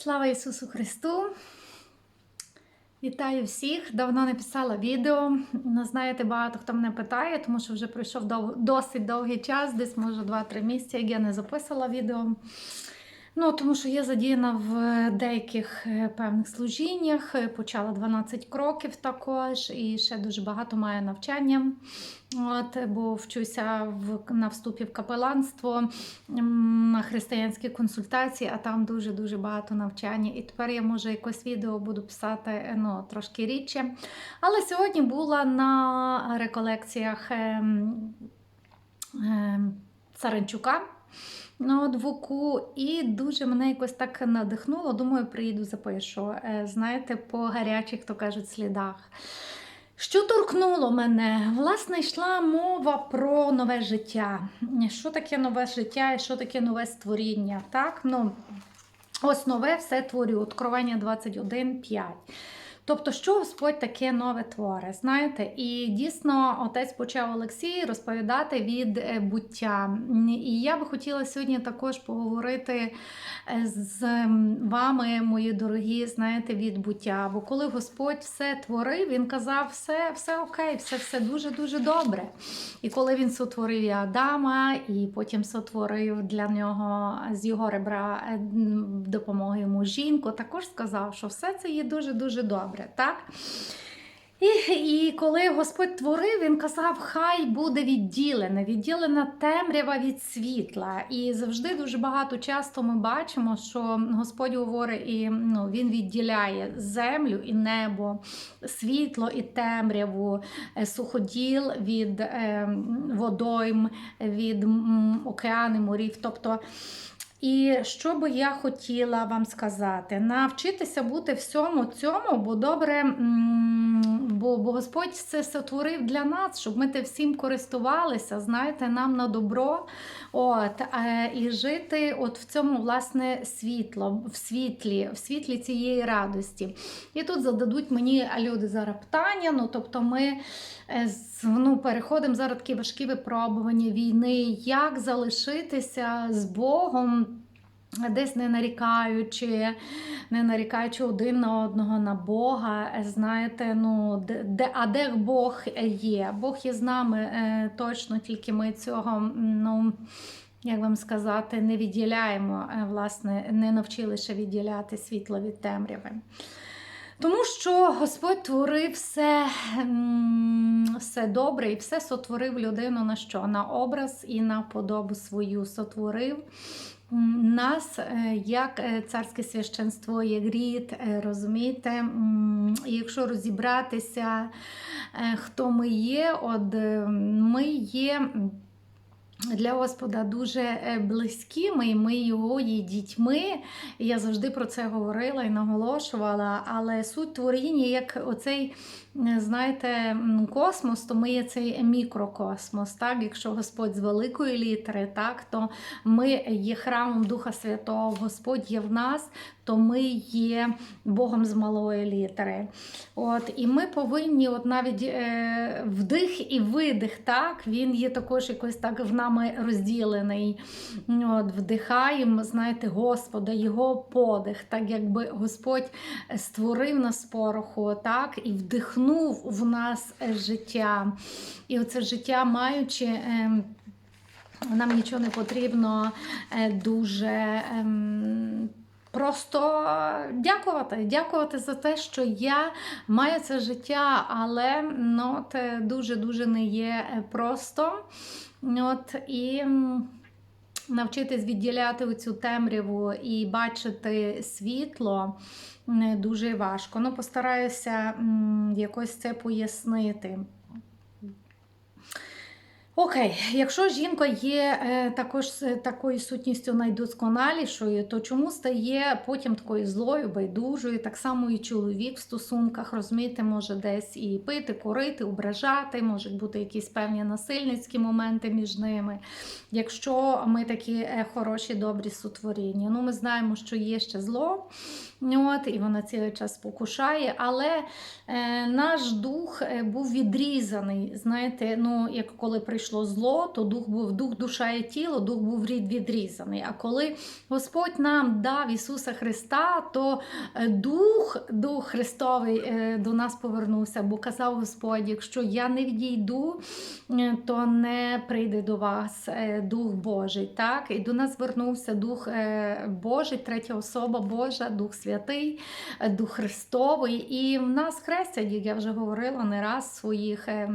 Слава Ісусу Христу! Вітаю всіх! Давно не писала відео. Ну, Знаєте, багато хто мене питає, тому що вже пройшов досить довгий час, десь може 2-3 місяці, як я не записала відео. Ну, тому що я задіяна в деяких е, певних служіннях, е, почала 12 кроків також, і ще дуже багато маю навчання. От, бо вчуся в, на вступі в капеланство, на християнські консультації, а там дуже-дуже багато навчання. І тепер я може якось відео буду писати е, ну, трошки рідше. Але сьогодні була на реколекціях ем, ем, Царенчука. От і дуже мене якось так надихнуло. Думаю, приїду запишу. Е, Знаєте, по гарячих, то кажуть, слідах. Що торкнуло мене? Власне, йшла мова про нове життя. Що таке нове життя і що таке нове створіння? Так? Ну, ось нове все творю. Откровення 21.5. Тобто, що Господь таке нове творе, знаєте? І дійсно отець почав Олексій розповідати від е, буття. І я би хотіла сьогодні також поговорити е, з вами, мої дорогі, знаєте, від буття. Бо коли Господь все творив, він казав, все, все окей, все, все дуже-дуже добре. І коли він сотворив і Адама, і потім сотворив для нього з його ребра е, допомоги йому жінку, також сказав, що все це є дуже-дуже добре. Так? І, і коли Господь творив, він казав, хай буде відділене, відділена темрява від світла. І завжди дуже багато часто ми бачимо, що Господь говорить, і ну, Він відділяє землю і небо, світло і темряву, е, суходіл від е, водойм, від м, океанів, морів. Тобто і що би я хотіла вам сказати? Навчитися бути всьому цьому, бо добре, бо, бо Господь це сотворив для нас, щоб ми те всім користувалися, знаєте, нам на добро. От, е, і жити от в цьому власне світло, в світлі, в світлі цієї радості. І тут зададуть мені люди зараз питання. Ну, тобто ми е, ну, переходимо зараз такі важкі випробування війни, як залишитися з Богом. Десь не нарікаючи, не нарікаючи один на одного на Бога, знаєте, ну де, а де Бог є? Бог є з нами е, точно, тільки ми цього, ну як вам сказати, не відділяємо, е, власне, не навчили ще відділяти світло від темряви. Тому що Господь творив все, все добре і все сотворив людину на що? На образ і на подобу свою сотворив. Нас е, як е, царське священство, як рід, е, розумієте, якщо розібратися, хто ми є, от ми є для Господа дуже е, близькими, і ми його є дітьми. Я завжди про це говорила і наголошувала. Але суть творіння, як оцей, знаєте, космос, то ми є цей мікрокосмос. Так? Якщо Господь з великої літери, так, то ми є храмом Духа Святого, Господь є в нас, то ми є Богом з малої літери. От, і ми повинні, от навіть е, вдих і видих, так, він є також якось так в нами розділений. От, вдихаємо, знаєте, Господа, Його подих, так якби Господь створив нас пороху, так, і вдихнув в нас життя. І оце життя маючи. Е, нам нічого не потрібно е, дуже ем, просто дякувати. Дякувати за те, що я маю це життя, але ну, це дуже-дуже не є е, просто. От, і навчитись відділяти цю темряву і бачити світло дуже важко. Ну, постараюся якось це пояснити. Окей, якщо жінка є е, також такою сутністю найдосконалішою, то чому стає потім такою злою, байдужою? Так само і чоловік в стосунках, розумієте, може десь і пити, курити, ображати, можуть бути якісь певні насильницькі моменти між ними. Якщо ми такі е, хороші, добрі сотворіння. Ну, ми знаємо, що є ще зло, от, і вона цілий час спокушає, але е, наш дух е, був відрізаний. Знаєте, ну, як коли прийшов прийшло зло, то дух був дух, душа і тіло, дух був рід відрізаний. А коли Господь нам дав Ісуса Христа, то е, дух, дух Христовий е, до нас повернувся, бо казав Господь, якщо я не відійду, е, то не прийде до вас Дух Божий. Так? І до нас вернувся Дух Божий, третя особа Божа, Дух Святий, Дух Христовий. І в нас хрестять, як я вже говорила не раз в своїх е,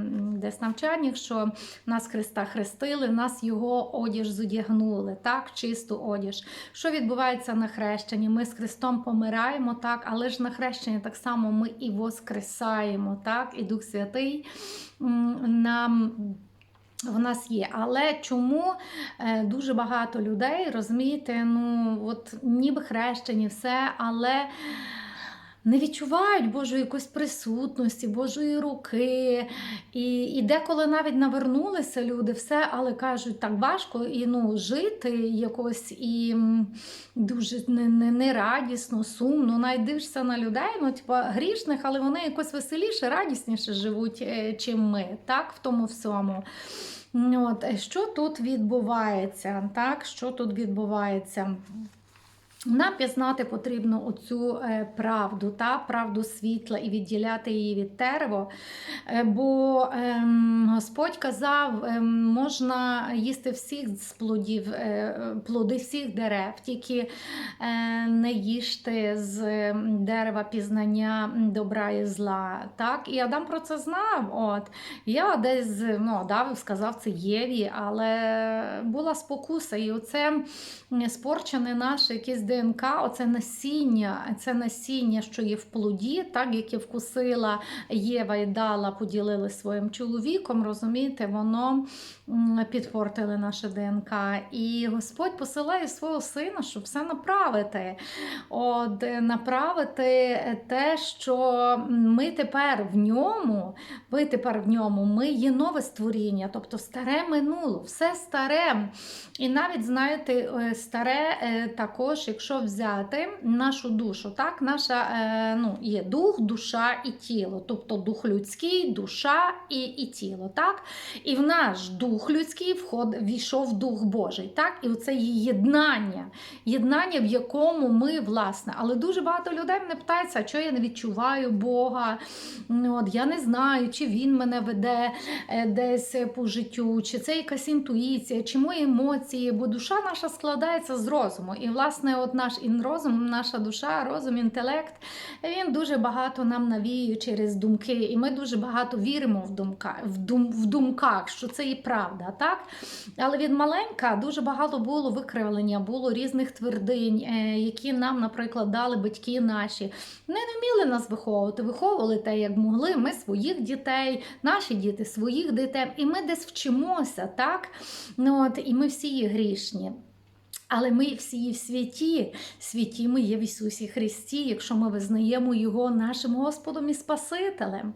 десь навчаннях, що нас Христа хрестили, нас його одіж зодягнули, так, чисту одіж. Що відбувається на хрещенні? Ми з Христом помираємо, так, але ж на хрещенні так само ми і воскресаємо, так, і Дух Святий нам. В нас є, але чому е, дуже багато людей, розумієте, ну от ніби хрещені, все, але не відчувають Божої якоїсь присутності, Божої руки. І, і деколи навіть навернулися люди, все, але кажуть, так важко і ну, жити якось і дуже не, не, нерадісно, сумно. Навіть дивишся на людей, ну, типу, грішних, але вони якось веселіше, радісніше живуть, е, чим ми, так, в тому всьому. От, що тут відбувається? Так, що тут відбувається? Нам пізнати потрібно оцю е, правду, та правду світла і відділяти її від терво. Е, Бо ем, Господь казав, ем, можна їсти всіх з плодів, е, плоди всіх дерев, тільки не їжте з ем, дерева пізнання добра і зла. Так? І Адам про це знав. От. Я десь ну, дав, сказав це Єві, але була спокуса. І оце спорчене наше якесь ДНК, оце насіння, це насіння, що є в плоді, так, яке вкусила Єва і дала, поділили своїм чоловіком, розумієте, воно підпортили наше ДНК. І Господь посилає свого сина, щоб все направити. От, е, направити те, що ми тепер в ньому, ви тепер в ньому, ми є нове створіння, тобто старе минуло, все старе. І навіть, знаєте, е, старе е, також, якщо взяти нашу душу, так, наша ну, є дух, душа і тіло, тобто дух людський, душа і, і тіло. так? І в наш дух людський вход, війшов дух Божий. так? І оце є єднання, єднання, в якому ми, власне, але дуже багато людей мене питаються, а чого я не відчуваю Бога, Ну, от, я не знаю, чи він мене веде е, десь по життю, чи це якась інтуїція, чи мої емоції, бо душа наша складається з розуму. І, власне, от наш розум, наша душа, розум, інтелект, він дуже багато нам навіює через думки. І ми дуже багато віримо в, думка, в, дум, в думках, що це і правда. Так? Але від маленька дуже багато було викривлення, було різних твердинь, е, які нам, наприклад, дали батьки наші. Вони не вміли нас виховувати, виховували те, як могли. Ми своїх дітей, наші діти своїх дітей, і ми десь вчимося, так? Ну, от, і ми всі є грішні. Але ми всі в святі, святі ми є в Ісусі Христі, якщо ми визнаємо Його нашим Господом і Спасителем.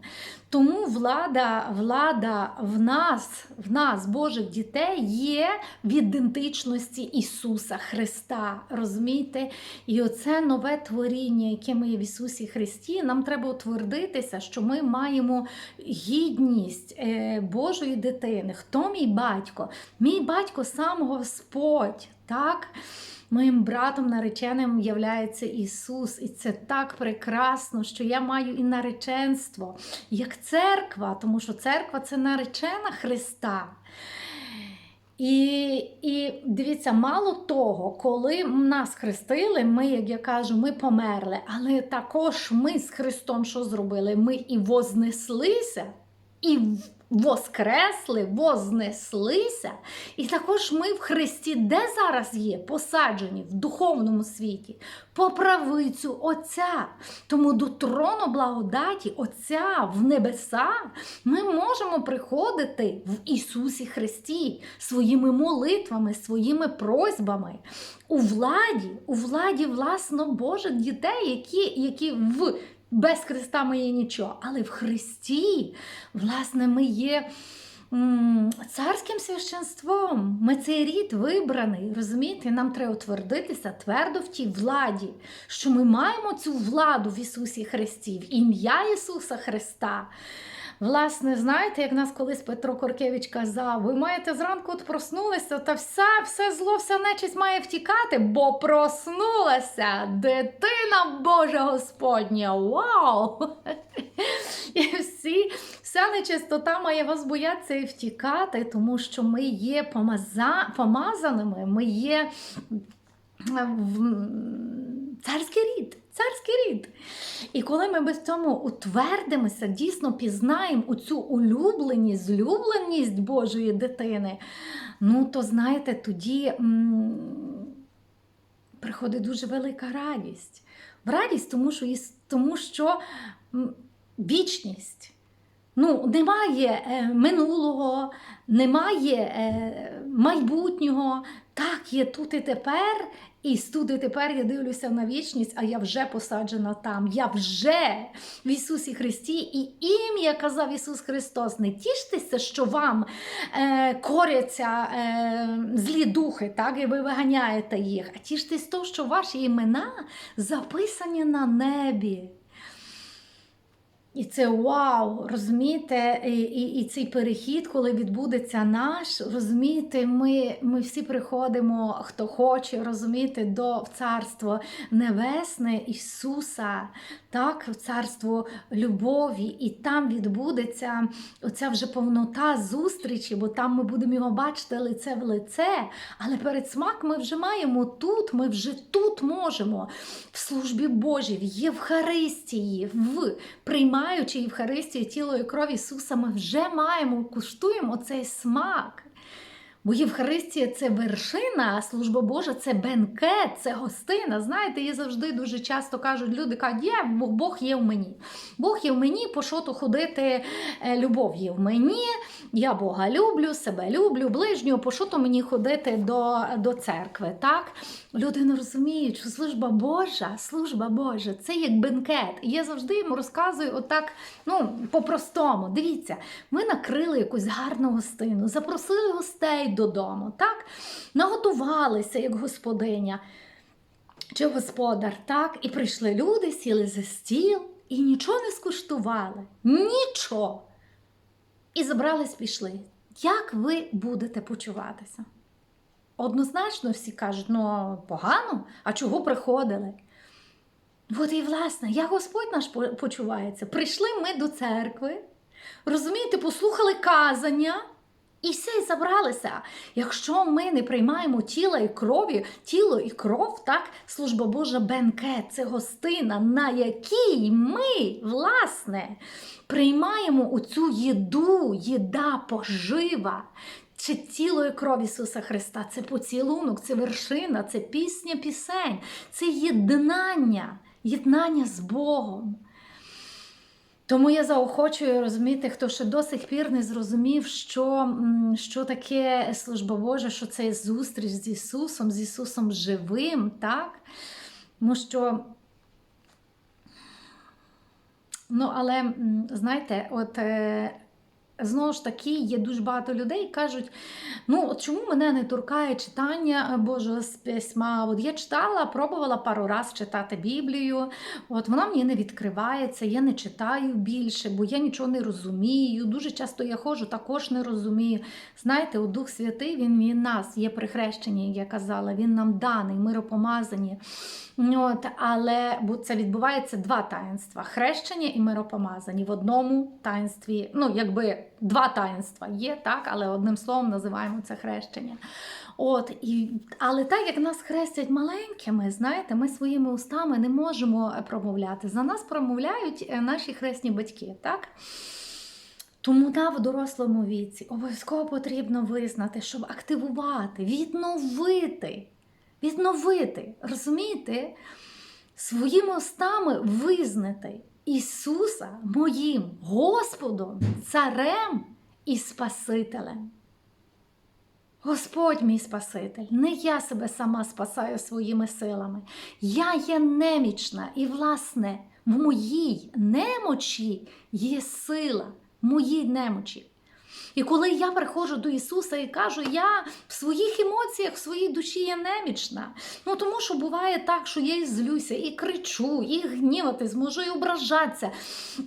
Тому влада, влада в нас, в нас, Божих дітей, є в ідентичності Ісуса Христа. Розумієте? І оце нове творіння, яке ми є в Ісусі Христі, нам треба утвердитися, що ми маємо гідність е, Божої дитини. Хто мій батько? Мій батько сам Господь. Так? Моїм братом нареченим являється Ісус, і це так прекрасно, що я маю і нареченство, як церква, тому що церква це наречена Христа. І, і дивіться, мало того, коли нас хрестили, ми, як я кажу, ми померли, але також ми з Христом що зробили? Ми і вознеслися, і воскресли, вознеслися. І також ми в Христі, де зараз є, посаджені в духовному світі, по правицю Отця. Тому до трону благодаті Отця в небеса ми можемо приходити в Ісусі Христі своїми молитвами, своїми просьбами у владі, у владі власно Божих дітей, які, які в без Христа ми є нічого, але в Христі, власне, ми є царським священством. Ми цей рід вибраний. Розумієте, нам треба утвердитися твердо в тій владі, що ми маємо цю владу в Ісусі Христі, в ім'я Ісуса Христа. Власне, знаєте, як нас колись Петро Коркевич казав, ви маєте зранку от проснулися, та все, все зло, вся нечисть має втікати, бо проснулася дитина Божа Господня. Вау! І всі, вся нечистота має вас боятися і втікати, тому що ми є помаза, помазаними, ми є в- царський рід. Царський рід. І коли ми без цьому утвердимося, дійсно пізнаємо оцю улюбленість, злюбленість Божої дитини, ну то знаєте, тоді м, приходить дуже велика радість. Радість, тому що, тому що вічність. Ну, немає е, минулого, немає е, майбутнього. Так, є тут і тепер, і студи, тепер я дивлюся на вічність, а я вже посаджена там. Я вже в Ісусі Христі, і ім'я казав Ісус Христос. Не тіштеся, що вам е, коряться е, злі духи, так, і ви виганяєте їх. А тіштесь то, що ваші імена записані на небі. І це вау, розумієте, і, і, і цей перехід, коли відбудеться наш, розумієте, ми, ми всі приходимо, хто хоче, розумієте, до в царство небесне Ісуса, так, в царство любові, і там відбудеться оця вже повнота зустрічі, бо там ми будемо його бачити лице в лице. Але перед смак ми вже маємо тут, ми вже тут можемо в службі Божій, в Євхаристії, в приймаючи Євхаристію тіло і кров Ісуса, ми вже маємо, куштуємо цей смак. Бо Євхаристія це вершина, а служба Божа це бенкет, це гостина. Знаєте, і завжди дуже часто кажуть, люди кажуть, є, Бог, Бог є в мені. Бог є в мені, по що то ходити, е, любов є в мені, я Бога люблю, себе люблю, ближнього, по що то мені ходити до, до церкви. Так? Люди не розуміють, що служба Божа, служба Божа це як бенкет. І я завжди йому розказую отак, ну, по-простому. Дивіться, ми накрили якусь гарну гостину, запросили гостей додому, так? наготувалися як господиня чи господар, так? І прийшли люди, сіли за стіл і нічого не скуштували. Нічого. І забрались, пішли. Як ви будете почуватися? Однозначно всі кажуть, ну погано, а чого приходили? От і власне, як Господь наш почувається. Прийшли ми до церкви, розумієте, послухали казання. І все, і забралися. Якщо ми не приймаємо тіла і крові, тіло і кров, так, служба Божа бенкет, це гостина, на якій ми, власне, приймаємо оцю їду, їда, пожива. Чи тіло і кров Ісуса Христа, це поцілунок, це вершина, це пісня пісень, це єднання, єднання з Богом. Тому я заохочую розуміти, хто ще до сих пір не зрозумів, що, що таке служба Божа, що це зустріч з Ісусом, з Ісусом живим, так? Тому що, ну, але знаєте, от. Е, Знову ж таки, є дуже багато людей, кажуть, ну чому мене не торкає читання Божого з письма? От я читала, пробувала пару раз читати Біблію, от вона мені не відкривається, я не читаю більше, бо я нічого не розумію. Дуже часто я ходжу, також не розумію. Знаєте, у Дух Святий він, він нас є при хрещенні, як я казала, він нам даний, миропомазані. От, але бо це відбувається два таїнства: хрещення і миропомазані в одному таїнстві. Ну, якби два таїнства є, так, але одним словом називаємо це хрещення. От, і, але так як нас хрестять маленькими, знаєте, ми своїми устами не можемо промовляти. За нас промовляють е, наші хресні батьки. так? Тому да, в дорослому віці обов'язково потрібно визнати, щоб активувати, відновити, відновити, розумієте, своїми устами визнати Ісуса моїм Господом, Царем і Спасителем. Господь мій Спаситель, не я себе сама спасаю своїми силами. Я є немічна, і, власне, в моїй немочі є сила, моїй немочі. І коли я приходжу до Ісуса і кажу, я в своїх емоціях, в своїй душі є немічна. Ну тому що буває так, що я і злюся, і кричу, і гніватись, можу і ображатися.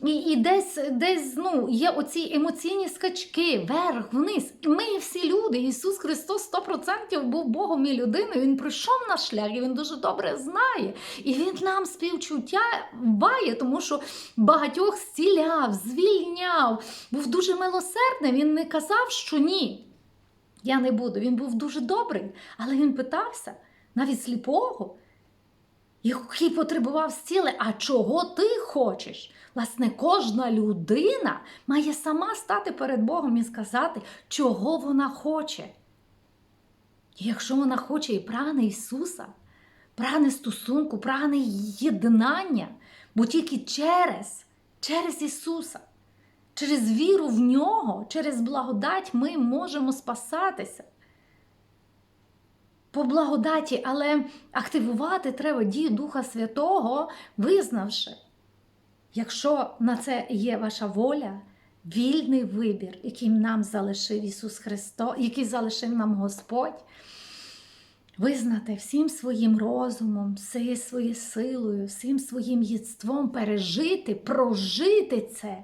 І, і десь десь ну, є оці емоційні скачки, вверх, вниз. Ми всі люди. Ісус Христос 100% був Богом і людиною. Він прийшов на шлях, і Він дуже добре знає. І Він нам співчуття бає, тому що багатьох зціляв, звільняв, був дуже милосердний. Він не казав, що ні. Я не буду. Він був дуже добрий, але він питався навіть сліпого, який потребував зціли, а чого ти хочеш? Власне, кожна людина має сама стати перед Богом і сказати, чого вона хоче. І якщо вона хоче і прагне Ісуса, прагне стосунку, прагне єднання, бо тільки через, через Ісуса, через віру в Нього, через благодать ми можемо спасатися. По благодаті, але активувати треба дію Духа Святого, визнавши, якщо на це є ваша воля, вільний вибір, який нам залишив Ісус Христос, який залишив нам Господь, визнати всім своїм розумом, всією своєю силою, всім своїм єдством пережити, прожити це.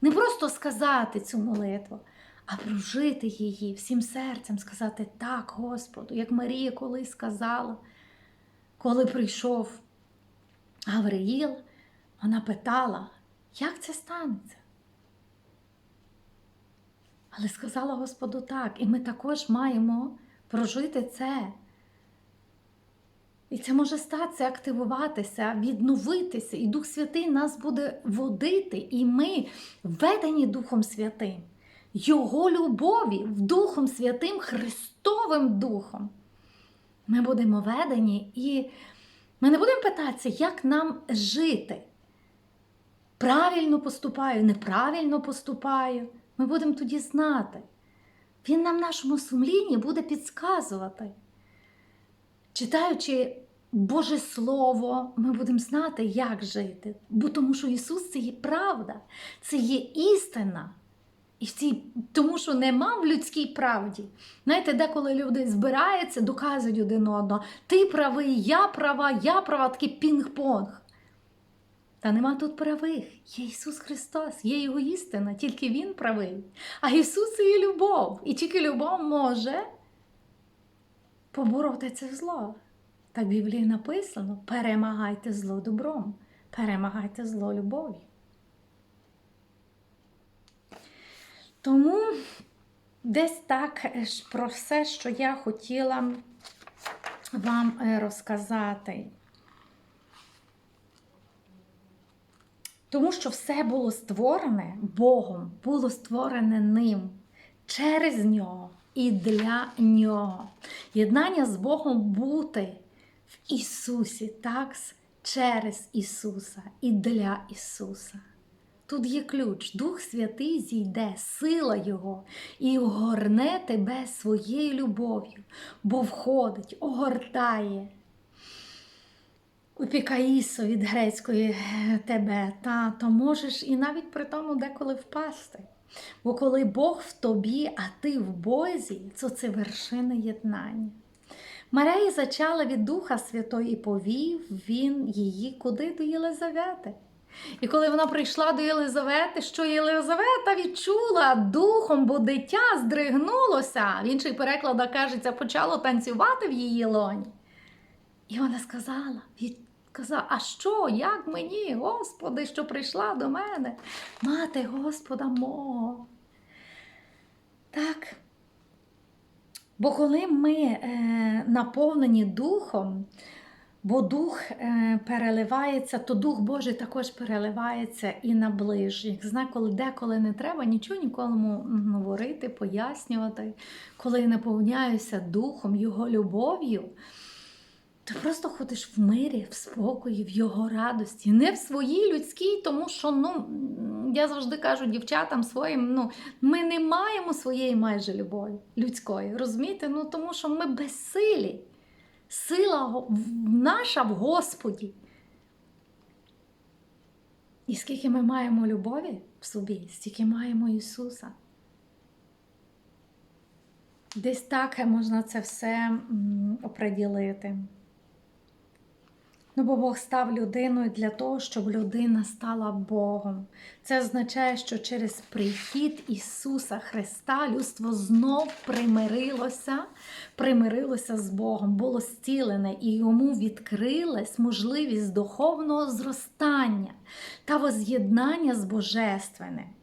Не просто сказати цю молитву, а прожити її всім серцем, сказати так, Господу, як Марія колись сказала, коли прийшов Гавриїл, вона питала, як це станеться? Але сказала Господу так, і ми також маємо прожити це. І це може статися, активуватися, відновитися, і Дух Святий нас буде водити, і ми введені Духом Святим, Його любові, Духом Святим, Христовим Духом. Ми будемо ведені, і ми не будемо питатися, як нам жити. Правильно поступаю, неправильно поступаю. Ми будемо тоді знати. Він нам в нашому сумлінні буде підсказувати. Читаючи Боже Слово, ми будемо знати, як жити. Бо тому що Ісус це є правда, це є істина. І в цій, тому що нема в людській правді. Знаєте, деколи люди збираються, доказують один одного, ти правий, я права, я права, такий пінг-понг. Та нема тут правих. Є Ісус Христос, є Його істина, тільки Він правий. А Ісус це є любов. І тільки любов може побороти це зло. Так в Біблії написано: перемагайте зло добром, перемагайте зло любов'ю. Тому десь так е, про все, що я хотіла вам е, розказати. Тому що все було створене Богом, було створене ним через нього і для нього. Єднання з Богом бути в Ісусі, так, через Ісуса і для Ісуса. Тут є ключ, Дух Святий зійде, сила Його, і огорне тебе своєю любов'ю, бо входить, огортає. Упікаїсо від грецької тебе, та то можеш і навіть при тому деколи впасти. Бо коли Бог в тобі, а ти в Бозі, то це вершина єднання. Марія зачала від Духа Святого і повів він її куди до Єлизавети. І коли вона прийшла до Єлизавети, що Єлизавета відчула духом, бо дитя здригнулося, в інших перекладах кажеться, почало танцювати в її лоні. І вона сказала, сказала, а що, як мені, Господи, що прийшла до мене, мати Господа мого. Так. Бо коли ми е, наповнені Духом, бо Дух е, переливається, то Дух Божий також переливається і на ближніх. Знає, коли деколи не треба нічого нікому говорити, пояснювати, коли наповняюся Духом, Його любов'ю. Ти просто ходиш в мирі, в спокої, в його радості, не в своїй людській, тому що ну, я завжди кажу дівчатам своїм, ну, ми не маємо своєї майже любові людської. розумієте? Ну, Тому що ми безсилі. Сила наша в Господі. І скільки ми маємо любові в собі, стільки маємо Ісуса. Десь так можна це все оприділити. Ну, бо Бог став людиною для того, щоб людина стала Богом. Це означає, що через прихід Ісуса Христа людство знов примирилося, примирилося з Богом, було зцілене, і йому відкрилась можливість духовного зростання та воз'єднання з Божественним.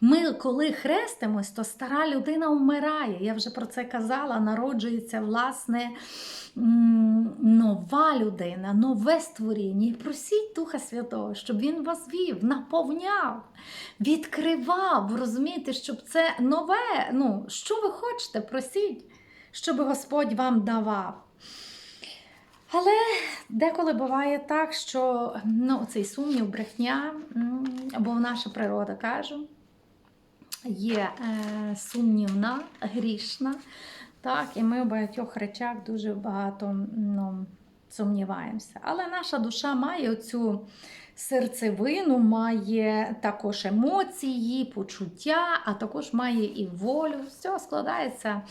Ми, коли хрестимось, то стара людина вмирає. Я вже про це казала. Народжується власне нова людина, нове створіння. І просіть Духа Святого, щоб він вас вів, наповняв, відкривав. Розумієте, щоб це нове. Ну, що ви хочете, просіть, щоб Господь вам давав. Але деколи буває так, що ну, цей сумнів, брехня, або наша природа кажу, є е, сумнівна, грішна. Так, і ми в багатьох речах дуже багато ну, сумніваємося. Але наша душа має оцю серцевину, має також емоції, почуття, а також має і волю. Все складається.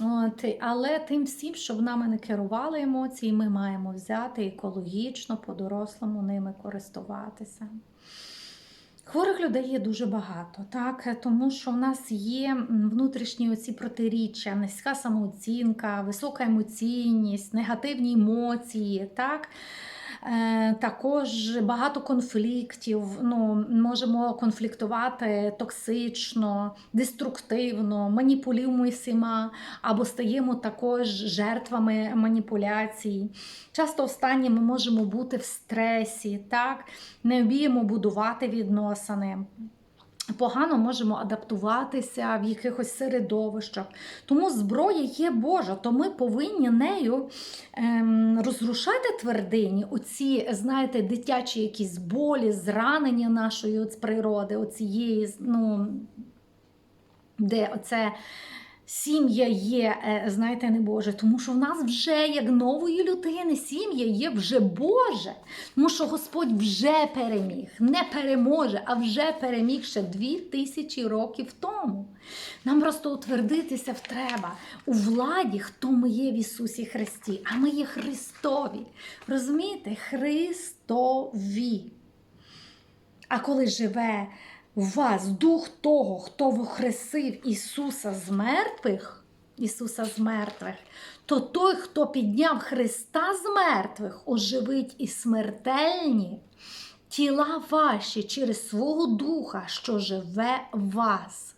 От, але тим всім, щоб нами не керували емоції, ми маємо взяти екологічно, по-дорослому ними користуватися. Хворих людей є дуже багато, так тому що в нас є внутрішні оці протиріччя, низька самооцінка, висока емоційність, негативні емоції, так. Е, Також багато конфліктів. Ну, можемо конфліктувати токсично, деструктивно, маніпулюємо всіма, або стаємо також жертвами маніпуляцій. Часто останні ми можемо бути в стресі, так? не вміємо будувати відносини. Погано можемо адаптуватися в якихось середовищах. Тому зброя є Божа, то ми повинні нею ем, розрушати твердині, оці, знаєте, дитячі якісь болі, зранення нашої природи, оцієї, ну, де оце. Сім'я є, е, знаєте, не Боже, тому що в нас вже як нової людини сім'я є вже Боже. Тому що Господь вже переміг, не переможе, а вже переміг ще дві тисячі років тому. Нам просто утвердитися треба у владі, хто ми є в Ісусі Христі, а ми є Христові. Розумієте? Христові. А коли живе в вас дух того, хто воскресив Ісуса з мертвих, Ісуса з мертвих, то той, хто підняв Христа з мертвих, оживить і смертельні тіла ваші через свого Духа, що живе в вас.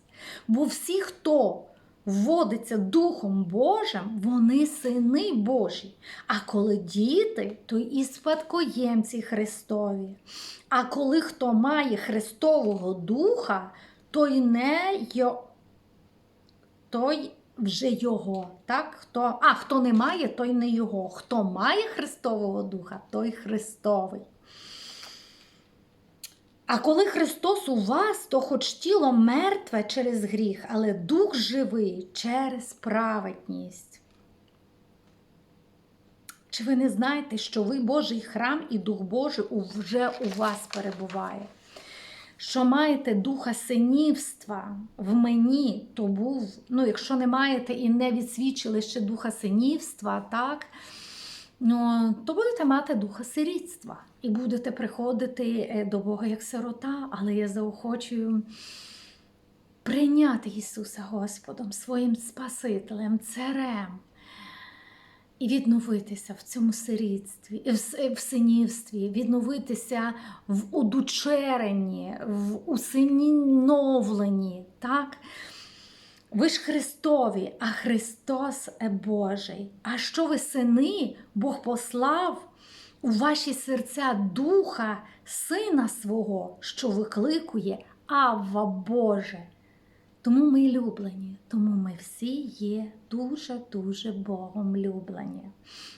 Бо всі, хто вводиться Духом Божим, вони сини Божі. А коли діти, то і спадкоємці Христові. А коли хто має Христового Духа, той не йо... той вже його. Так? Хто... А хто не має, той не його. Хто має Христового Духа, той Христовий. А коли Христос у вас, то хоч тіло мертве через гріх, але дух живий через праведність. Чи ви не знаєте, що ви Божий храм і Дух Божий вже у вас перебуває? Що маєте духа синівства в мені, то був, ну, якщо не маєте і не відсвідчили ще духа синівства, так, то будете мати духа сирітства і будете приходити е, до Бога як сирота, але я заохочую прийняти Ісуса Господом, своїм Спасителем, царем. І відновитися в цьому сирітстві, в синівстві, відновитися в удучеренні, в усиновленні. Так? Ви ж Христові, а Христос е Божий. А що ви сини, Бог послав у ваші серця Духа Сина свого, що викликує Авва Боже. Тому ми люблені, тому ми всі є дуже-дуже Богом люблені.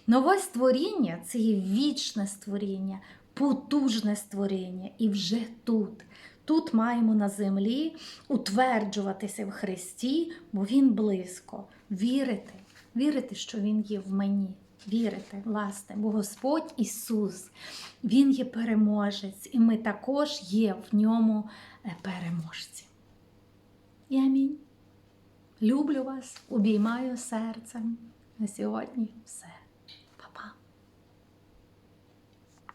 Нове створіння це є вічне створіння, потужне створіння. І вже тут. Тут маємо на землі утверджуватися в Христі, бо Він близько. Вірити, вірити, що Він є в мені. Вірити, власне, бо Господь Ісус, Він є переможець, і ми також є в ньому е, переможці. І амінь. Люблю вас, обіймаю серцем. На сьогодні все.